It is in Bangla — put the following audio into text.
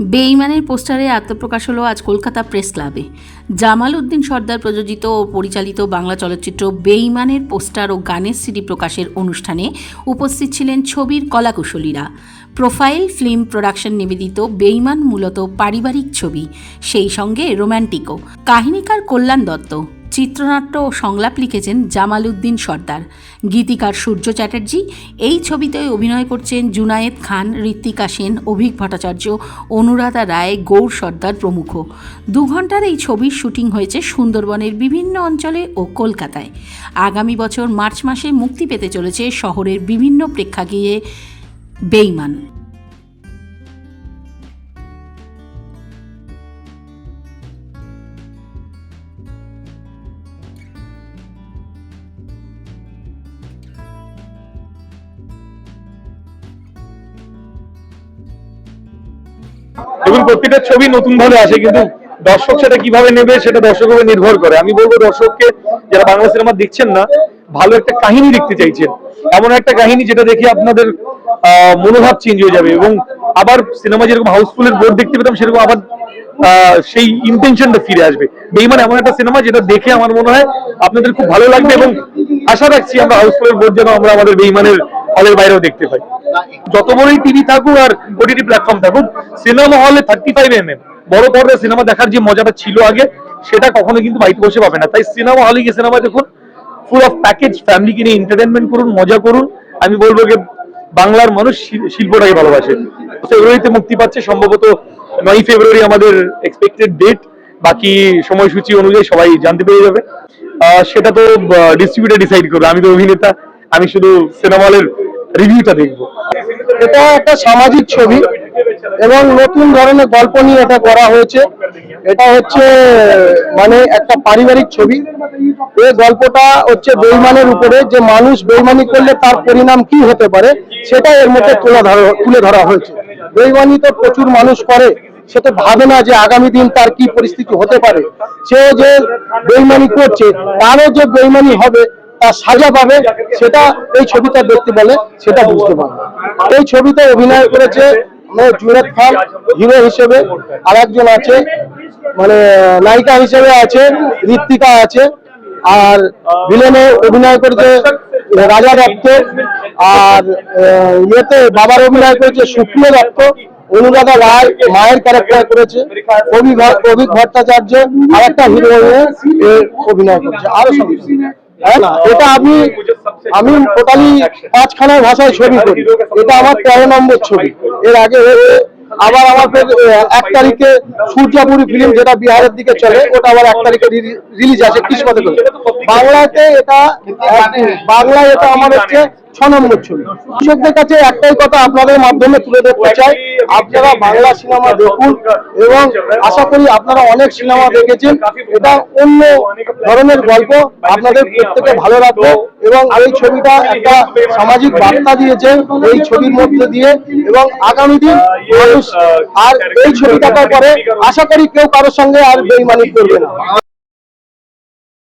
বেইমানের পোস্টারে আত্মপ্রকাশ হলো আজ কলকাতা প্রেস ক্লাবে। জামাল উদ্দিন সর্দার প্রযোজিত ও পরিচালিত বাংলা চলচ্চিত্র বেইমানের পোস্টার ও গানের সিডি প্রকাশের অনুষ্ঠানে উপস্থিত ছিলেন ছবির কলাকুশলীরা। প্রোফাইল ফিল্ম প্রোডাকশন নিবেদিত বেইমান মূলত পারিবারিক ছবি, সেই সঙ্গে রোম্যান্টিকও কাহিনীকার কল্যাণ দত্ত। চিত্রনাট্য ও সংলাপ লিখেছেন জামাল উদ্দিন সর্দার। গীতিকার সূর্য চ্যাটার্জি। এই ছবিতে অভিনয় করছেন জুনায়েদ খান, ঋত্বিকা সেন, অভিক ভট্টাচার্য, অনুরাধা রায়, গৌর সর্দার প্রমুখ। দু ঘণ্টার এই ছবির শুটিং হয়েছে সুন্দরবনের বিভিন্ন অঞ্চলে ও কলকাতায়। আগামী বছর মার্চ মাসে মুক্তি পেতে চলেছে শহরের বিভিন্ন প্রেক্ষাগৃহে বেইমান। দেখুন, প্রত্যেকটা ছবি নতুন ভাবে আসে, কিন্তু দর্শক সেটা কীভাবে নেবে সেটা দর্শকের উপর নির্ভর করে। আমি বলব, দর্শককে যারা বাংলা সিনেমা দেখছেন না, ভালো একটা কাহিনী দেখতে চাইছেন। এমন একটা কাহিনী যেটা দেখে আপনাদের মনোভাব চেঞ্জ হয়ে যাবে এবং আবার সিনেমা যেরকম হাউসফুলের বোর্ড দেখতে পেতাম, সেরকম আবার সেই ইন্টেনশনটা ফিরে আসবে। বেইমান এমন একটা সিনেমা যেটা দেখে আমার মনে হয় আপনাদের খুব ভালো লাগবে এবং আশা রাখছি আমরা হাউসফুলের বোর্ড যেন আমরা আমাদের বেইমানের হলের বাইরেও দেখতে পাই। যত বড়ই টিভি থাকুক আর ওটিটি প্ল্যাটফর্ম থাকুক সিনেমা হলে থার্টি ফাইভ এম এম বড় পর্দায় সিনেমা দেখার যে মজাটা ছিল আগে, সেটা কখনো কিন্তু বাড়িতে বসে পাবে না। তাই সিনেমা হলে গিয়ে সিনেমা দেখুন ফুল অফ প্যাকেজ ফ্যামিলিকে নিয়ে এন্টারটেনমেন্ট করুন, মজা করুন। আমি বলব যে বাংলার মানুষ শিল- শিল্পটাকে ভালোবাসে। ফেব্রুয়ারিতে মুক্তি পাচ্ছে সম্ভবত নয় ফেব্রুয়ারি আমাদের এক্সপেক্টেড ডেট বাকি সময়সূচি অনুযায়ী সবাই জানতে পেরে যাবে। সেটা তো ডিস্ট্রিবিউটার ডিসাইড করবে। আমি তো অভিনেতা আমি শুধু সিনেমা হলের রিভিউটা দেখব। এটা একটা সামাজিক ছবি এবং নতুন ধরনের গল্প নিয়ে এটা করা হয়েছে। এটা হচ্ছে মানে একটা পারিবারিক ছবি। এই গল্পটা হচ্ছে বেইমানের উপরে, যে মানুষ বেইমানি করলে তার পরিণাম কি হতে পারে, সেটা এর মধ্যে তুলে ধরা তুলে ধরা হয়েছে। বেইমানি তো প্রচুর মানুষ করে, সে তো ভাবে না যে আগামী দিন তার কি পরিস্থিতি হতে পারে। সে যে বেইমানি করছে, তারও যে বেইমানি হবে সাজা পাবে, সেটা এই ছবিটা দেখতে বলে, সেটা বুঝতে পারবে এই ছবিতে অভিনয় করেছে মানে জুনেদ খান, হিরো হিসেবে আর একজন আছে মানে নায়িকা হিসেবে আছে, ঋত্বিকা আছে, আর ভিলেনে অভিনয় করেছে রাজা দত্ত, আর ইয়েতে বাবার অভিনয় করেছে সুপ্রিয় দত্ত, অনুরাধা রায়, মায়ের ক্যারেক্টার করেছে অভিক ভট্টাচার্য আর একটা হিরো অভিনয় করছে, আরও সব। এটা আমি আমি টোটালি পাঁচখানার ভাষায় ছবি করি। এটা আমার তেরো নম্বর ছবি। এর আগে হয়েছে আবার আমার এক তারিখে সূর্যাপুরি ফিল্ম যেটা বিহারের দিকে চলে ওটা আবার এক তারিখে রিলিজ আছে কিসমতে করে। বাংলাতে এটা বাংলায় এটা আমার হচ্ছে ছ নম্বর ছবি। কৃষকদের কাছে একটাই কথা আপনাদের মাধ্যমে তুলে ধরতে চাই, আপনারা বাংলা সিনেমা দেখুন এবং আশা করি আপনারা অনেক সিনেমা দেখেছেন। এটা অন্য ধরনের গল্প আপনাদের প্রত্যেকে ভালো লাগবে এবং এই ছবিটা একটা সামাজিক বার্তা দিয়েছে এই ছবির মধ্যে দিয়ে এবং আগামী দিন আর এই ছবি পরে আশা করি কেউ কারোর সঙ্গে আর বেইমানি করবে না।